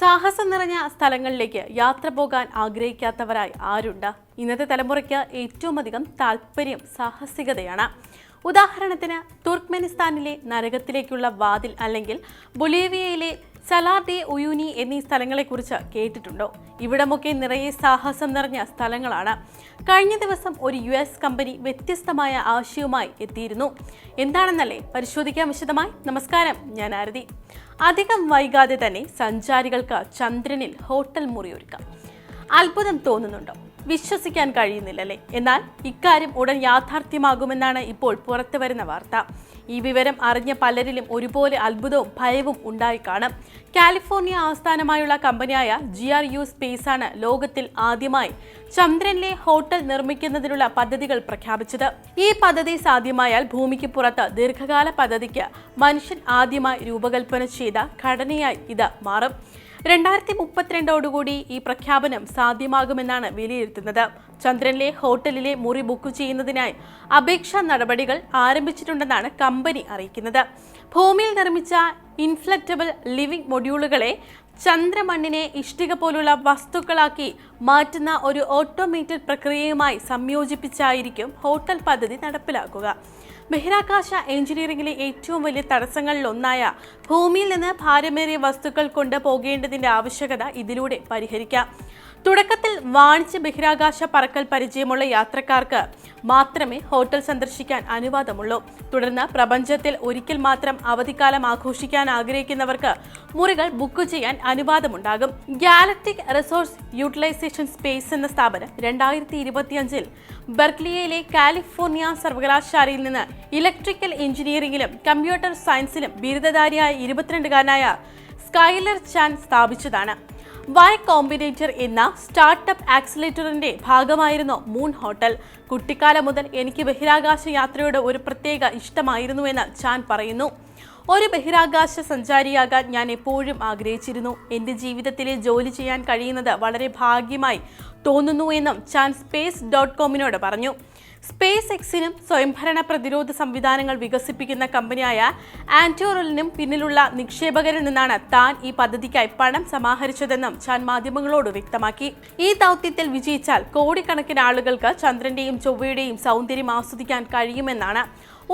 സാഹസം നിറഞ്ഞ സ്ഥലങ്ങളിലേക്ക് യാത്ര പോകാൻ ആഗ്രഹിക്കാത്തവരായി ആരുണ്ട്? ഇന്നത്തെ തലമുറയ്ക്ക് ഏറ്റവും അധികം താല്പര്യം സാഹസികതയാണ്. ഉദാഹരണത്തിന് തുർക്ക്മെനിസ്ഥാനിലെ നരകത്തിലേക്കുള്ള വാതിൽ അല്ലെങ്കിൽ ബൊളീവിയയിലെ സലാർ ഡെ ഉയൂനി എന്നീ സ്ഥലങ്ങളെക്കുറിച്ച് കേട്ടിട്ടുണ്ടോ? ഇവിടമൊക്കെ നിറയെ സാഹസം നിറഞ്ഞ സ്ഥലങ്ങളാണ്. കഴിഞ്ഞ ദിവസം ഒരു യു എസ് കമ്പനി വ്യത്യസ്തമായ ആശയവുമായി എത്തിയിരുന്നു. എന്താണെന്നല്ലേ? പരിശോധിക്കാം വിശദമായി. നമസ്കാരം ഞാൻ ആരതി. അധികം വൈകാതെ തന്നെ സഞ്ചാരികൾക്ക് ചന്ദ്രനിൽ ഹോട്ടൽ മുറി ഒരുക്കാം അത്ഭുതം തോന്നുന്നുണ്ടോ? വിശ്വസിക്കാൻ കഴിയുന്നില്ലല്ലേ? എന്നാൽ ഇക്കാര്യം ഉടൻ യാഥാർത്ഥ്യമാകുമെന്നാണ് ഇപ്പോൾ പുറത്തു വരുന്ന വാർത്ത. ഈ വിവരം അറിഞ്ഞ പലരിലും ഒരുപോലെ അത്ഭുതവും ഭയവും ഉണ്ടായി കാണും കാലിഫോർണിയ ആസ്ഥാനമായുള്ള കമ്പനിയായ ജി ആർ യു സ്പേസ് ആണ് ലോകത്തിൽ ആദ്യമായി ചന്ദ്രനിലെ ഹോട്ടൽ നിർമ്മിക്കുന്നതിനുള്ള പദ്ധതികൾ പ്രഖ്യാപിച്ചത്. ഈ പദ്ധതി സാധ്യമായാൽ ഭൂമിക്ക് പുറത്ത് ദീർഘകാല പദ്ധതിക്ക് മനുഷ്യൻ ആദ്യമായി രൂപകൽപ്പന ചെയ്ത ഘടനയായി ഇത് മാറും. രണ്ടായിരത്തി മുപ്പത്തിരണ്ടോടുകൂടി ഈ പ്രഖ്യാപനം സാധ്യമാകുമെന്നാണ് വിലയിരുത്തുന്നത്. ചന്ദ്രനിലെ ഹോട്ടലിലെ മുറി ബുക്ക് ചെയ്യുന്നതിനായി അപേക്ഷാ നടപടികൾ ആരംഭിച്ചിട്ടുണ്ടെന്നാണ് കമ്പനി അറിയിക്കുന്നത്. ഭൂമിയിൽ നിർമ്മിച്ച ഇൻഫ്ലക്റ്റബിൾ ലിവിംഗ് മൊഡ്യൂളുകളെ ചന്ദ്രമണ്ണിനെ ഇഷ്ടിക പോലുള്ള വസ്തുക്കളാക്കി മാറ്റുന്ന ഒരു ഓട്ടോമേറ്റഡ് പ്രക്രിയയുമായി സംയോജിപ്പിച്ചായിരിക്കും ഹോട്ടൽ പദ്ധതി നടപ്പിലാക്കുക. ബഹിരാകാശ എഞ്ചിനീയറിംഗിലെ ഏറ്റവും വലിയ തടസ്സങ്ങളിലൊന്നായ ഭൂമിയിൽ നിന്ന് ഭാരമേറിയ വസ്തുക്കൾ കൊണ്ട് പോകേണ്ടതിന്റെ ആവശ്യകത ഇതിലൂടെ പരിഹരിക്കാം. തുടക്കത്തിൽ വാണിജ്യ ബഹിരാകാശ പറക്കൽ പരിചയമുള്ള യാത്രക്കാർക്ക് മാത്രമേ ഹോട്ടൽ സന്ദർശിക്കാൻ അനുവാദമുള്ളൂ. തുടർന്ന് പ്രപഞ്ചത്തിൽ ഒരിക്കൽ മാത്രം അവധിക്കാലം ആഘോഷിക്കാൻ ആഗ്രഹിക്കുന്നവർക്ക് മുറികൾ ബുക്ക് ചെയ്യാൻ അനുവാദമുണ്ടാകും. ഗാലക്ടിക് റിസോഴ്സ് യൂട്ടിലൈസേഷൻ സ്പേസ് എന്ന സ്ഥാപനം രണ്ടായിരത്തി ഇരുപത്തിയഞ്ചിൽ ബെർക്ലിയയിലെ കാലിഫോർണിയ സർവകലാശാലയിൽ നിന്ന് ഇലക്ട്രിക്കൽ എഞ്ചിനീയറിംഗിലും കമ്പ്യൂട്ടർ സയൻസിലും ബിരുദധാരിയായ ഇരുപത്തിരണ്ടുകാരനായ സ്കൈലർ ചാൻ സ്ഥാപിച്ചതാണ്. വൈ കോമ്പിനേറ്റർ എന്ന സ്റ്റാർട്ടപ്പ് ആക്സിലേറ്ററിന്റെ ഭാഗമായിരുന്നു മൂൺ ഹോട്ടൽ കുട്ടിക്കാലം മുതൽ എനിക്ക് ബഹിരാകാശ യാത്രയോട് ഒരു പ്രത്യേക ഇഷ്ടമായിരുന്നുവെന്ന് ചാൻ പറയുന്നു. ഒരു ബഹിരാകാശ സഞ്ചാരിയാകാൻ ഞാൻ എപ്പോഴും ആഗ്രഹിച്ചിരുന്നു. എന്റെ ജീവിതത്തിലെ ജോലി ചെയ്യാൻ കഴിയുന്നത് വളരെ ഭാഗ്യമായി തോന്നുന്നു എന്നും ചാൻ സ്പേസ് ഡോട്ട് കോമിനോട് പറഞ്ഞു. സ്പേസ് എക്സിനും സ്വയംഭരണ പ്രതിരോധ സംവിധാനങ്ങൾ വികസിപ്പിക്കുന്ന കമ്പനിയായ ആന്റോറലിനും പിന്നിലുള്ള നിക്ഷേപകരിൽ നിന്നാണ് താൻ ഈ പദ്ധതിക്കായി പണം സമാഹരിച്ചതെന്നും ചാൻ മാധ്യമങ്ങളോട് വ്യക്തമാക്കി. ഈ ദൗത്യത്തിൽ വിജയിച്ചാൽ കോടിക്കണക്കിന് ആളുകൾക്ക് ചന്ദ്രന്റെയും ചൊവ്വയുടെയും സൗന്ദര്യം ആസ്വദിക്കാൻ കഴിയുമെന്നാണ്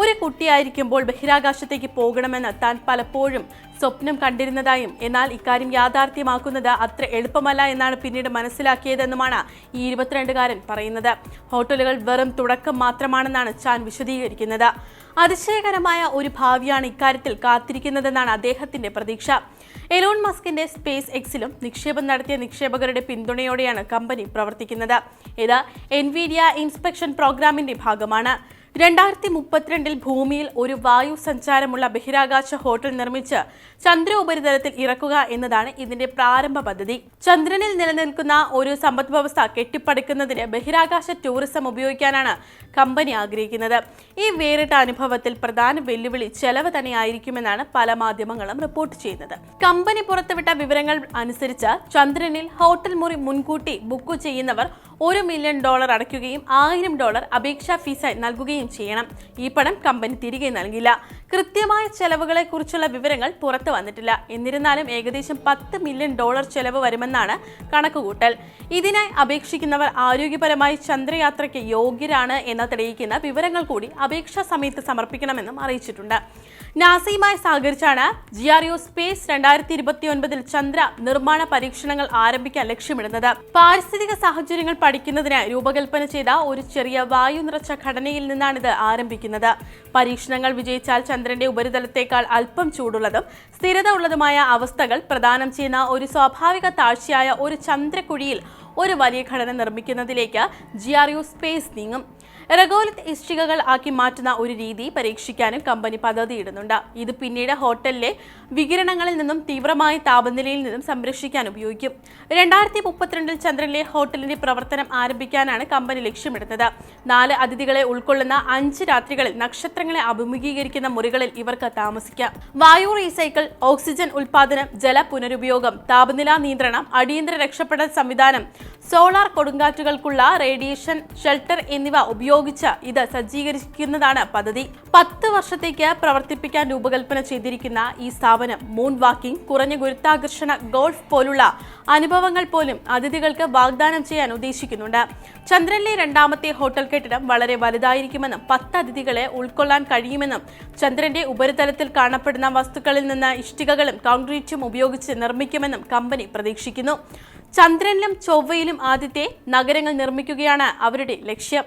ഒരു കുട്ടിയായിരിക്കുമ്പോൾ ബഹിരാകാശത്തേക്ക് പോകണമെന്ന് താൻ പലപ്പോഴും സ്വപ്നം കണ്ടിരുന്നതായും എന്നാൽ ഇക്കാര്യം യാഥാർത്ഥ്യമാക്കുന്നത് അത്ര എളുപ്പമല്ല എന്നാണ് പിന്നീട് മനസ്സിലാക്കിയതെന്നുമാണ് ഈ ഇരുപത്തിരണ്ടുകാരൻ പറയുന്നത്. ഹോട്ടലുകൾ വെറും തുടക്കം മാത്രമാണെന്നാണ് ചാൻ വിശദീകരിക്കുന്നത്. അതിശയകരമായ ഒരു ഭാവിയാണ് ഇക്കാര്യത്തിൽ കാത്തിരിക്കുന്നതെന്നാണ് അദ്ദേഹത്തിന്റെ പ്രതീക്ഷ. എലോൺ മസ്കിന്റെ സ്പേസ് എക്സിലും നിക്ഷേപം നടത്തിയ നിക്ഷേപകരുടെ പിന്തുണയോടെയാണ് കമ്പനി പ്രവർത്തിക്കുന്നത്. ഇത് എൻവിഡിയ ഇൻസ്പെക്ഷൻ പ്രോഗ്രാമിന്റെ ഭാഗമാണ്. രണ്ടായിരത്തി മുപ്പത്തിരണ്ടിൽ ഭൂമിയിൽ ഒരു വായു സഞ്ചാരമുള്ള ബഹിരാകാശ ഹോട്ടൽ നിർമ്മിച്ച് ചന്ദ്ര ഉപരിതലത്തിൽ ഇറക്കുക എന്നതാണ് ഇതിന്റെ പ്രാരംഭ പദ്ധതി. ചന്ദ്രനിൽ നിലനിൽക്കുന്ന ഒരു സമ്പദ് വ്യവസ്ഥ കെട്ടിപ്പടുക്കുന്നതിന് ബഹിരാകാശ ടൂറിസം ഉപയോഗിക്കാനാണ് കമ്പനി ആഗ്രഹിക്കുന്നത്. ഈ വേറിട്ട അനുഭവത്തിൽ പ്രധാന വെല്ലുവിളി ചെലവ് തന്നെയായിരിക്കുമെന്നാണ് പല മാധ്യമങ്ങളും റിപ്പോർട്ട് ചെയ്യുന്നത്. കമ്പനി പുറത്തുവിട്ട വിവരങ്ങൾ അനുസരിച്ച് ചന്ദ്രനിൽ ഹോട്ടൽ മുറി മുൻകൂട്ടി ബുക്ക് ചെയ്യുന്നവർ ഒരു മില്യൺ ഡോളർ അടയ്ക്കുകയും ആയിരം ഡോളർ അപേക്ഷാ ഫീസായി നൽകുകയും ചെയ്യണം. ഈ പണം കമ്പനി തിരികെ നൽകില്ല. കൃത്യമായ ചെലവുകളെ കുറിച്ചുള്ള വിവരങ്ങൾ പുറത്തു വന്നിട്ടില്ല. എന്നിരുന്നാലും ഏകദേശം പത്ത് മില്യൺ ഡോളർ ചെലവ് വരുമെന്നാണ് കണക്കുകൂട്ടൽ. ഇതിനായി അപേക്ഷിക്കുന്നവർ ആരോഗ്യപരമായി ചന്ദ്രയാത്രയ്ക്ക് യോഗ്യരാണ് എന്ന് തെളിയിക്കുന്ന വിവരങ്ങൾ കൂടി അപേക്ഷാ സമയത്ത് സമർപ്പിക്കണമെന്നും അറിയിച്ചിട്ടുണ്ട്. നാസയുമായി സഹകരിച്ചാണ് ജി ആർ യു സ്പേസ് രണ്ടായിരത്തി ഇരുപത്തി ഒൻപതിൽ ചന്ദ്ര നിർമ്മാണ പരീക്ഷണങ്ങൾ ആരംഭിക്കാൻ ലക്ഷ്യമിടുന്നത്. പാരിസ്ഥിതിക സാഹചര്യങ്ങൾ പഠിക്കുന്നതിനായി രൂപകൽപ്പന ചെയ്ത ഒരു ചെറിയ വായു നിറച്ച ഘടനയിൽ നിന്നാണിത് ആരംഭിക്കുന്നത്. പരീക്ഷണങ്ങൾ വിജയിച്ചാൽ ചന്ദ്രന്റെ ഉപരിതലത്തേക്കാൾ അല്പം ചൂടുള്ളതും സ്ഥിരത ഉള്ളതുമായ അവസ്ഥകൾ പ്രദാനം ചെയ്യുന്ന ഒരു സ്വാഭാവിക താഴ്ചയായ ഒരു ചന്ദ്രക്കുഴിയിൽ ഒരു വലിയ ഘടന നിർമ്മിക്കുന്നതിലേക്ക് ജി ആർ യു സ്പേസ് നീങ്ങും. റെഗോലിത് ഇഷ്ടികകൾ ആക്കി മാറ്റുന്ന ഒരു രീതി പരീക്ഷിക്കാനും കമ്പനി പദ്ധതിയിടുന്നുണ്ട്. ഇത് പിന്നീട് ഹോട്ടലിലെ വികിരണങ്ങളിൽ നിന്നും തീവ്രമായ താപനിലയിൽ നിന്നും സംരക്ഷിക്കാൻ ഉപയോഗിക്കും. രണ്ടായിരത്തി മുപ്പത്തിരണ്ടിൽ ചന്ദ്രനിലെ ഹോട്ടലിന്റെ പ്രവർത്തനം ആരംഭിക്കാനാണ് കമ്പനി ലക്ഷ്യമിടുന്നത്. നാല് അതിഥികളെ ഉൾക്കൊള്ളുന്ന അഞ്ച് രാത്രികളിൽ നക്ഷത്രങ്ങളെ അഭിമുഖീകരിക്കുന്ന മുറികളിൽ ഇവർക്ക് താമസിക്കാം. വായു റീസൈക്കിൾ ഓക്സിജൻ ഉൽപാദനം ജല പുനരുപയോഗം താപനില നിയന്ത്രണം അടിയന്തര രക്ഷപ്പെടൽ സംവിധാനം സോളാർ കൊടുങ്കാറ്റുകൾക്കുള്ള റേഡിയേഷൻ ഷെൽട്ടർ എന്നിവ ഉപയോഗ ഉപയോഗിച്ച് ഇത് സജ്ജീകരിക്കുന്നതാണ് പദ്ധതി. പത്ത് വർഷത്തേക്ക് പ്രവർത്തിപ്പിക്കാൻ രൂപകൽപ്പന ചെയ്തിരിക്കുന്ന ഈ സ്ഥാപനം മൂൺ വാക്കിംഗ് കുറഞ്ഞ ഗുരുത്വാകർഷണ ഗോൾഫ് പോലുള്ള അനുഭവങ്ങൾ പോലും അതിഥികൾക്ക് വാഗ്ദാനം ചെയ്യാൻ ഉദ്ദേശിക്കുന്നുണ്ട്. ചന്ദ്രനിലെ രണ്ടാമത്തെ ഹോട്ടൽ കെട്ടിടം വളരെ വലുതായിരിക്കുമെന്നും പത്ത് അതിഥികളെ ഉൾക്കൊള്ളാൻ കഴിയുമെന്നും ചന്ദ്രന്റെ ഉപരിതലത്തിൽ കാണപ്പെടുന്ന വസ്തുക്കളിൽ നിന്ന് ഇഷ്ടികകളും കോൺക്രീറ്റും ഉപയോഗിച്ച് നിർമ്മിക്കുമെന്നും കമ്പനി പ്രതീക്ഷിക്കുന്നു. ചന്ദ്രനിലും ചൊവ്വയിലും ആദ്യത്തെ നഗരങ്ങൾ നിർമ്മിക്കുകയാണ് അവരുടെ ലക്ഷ്യം.